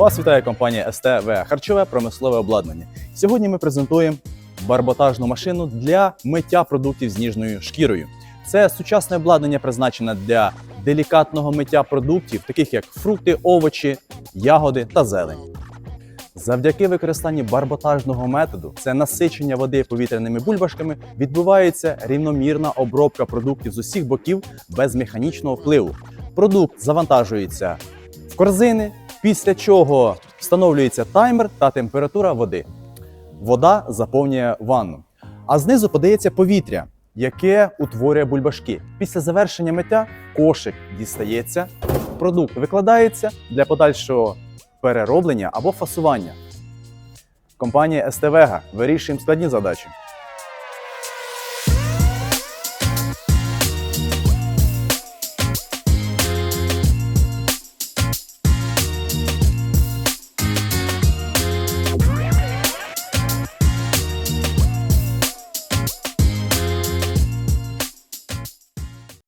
Вас вітає компанія СТВ харчове промислове обладнання. Сьогодні ми презентуємо барботажну машину для миття продуктів з ніжною шкірою. Це сучасне обладнання призначене для делікатного миття продуктів, таких як фрукти, овочі, ягоди та зелень. Завдяки використанню барботажного методу, це насичення води повітряними бульбашками, відбувається рівномірна обробка продуктів з усіх боків без механічного впливу. Продукт завантажується в корзини, після чого встановлюється таймер та температура води. Вода заповнює ванну, а знизу подається повітря, яке утворює бульбашки. Після завершення миття кошик дістається, продукт викладається для подальшого перероблення або фасування. Компанія СТВГа вирішуємо складні задачі.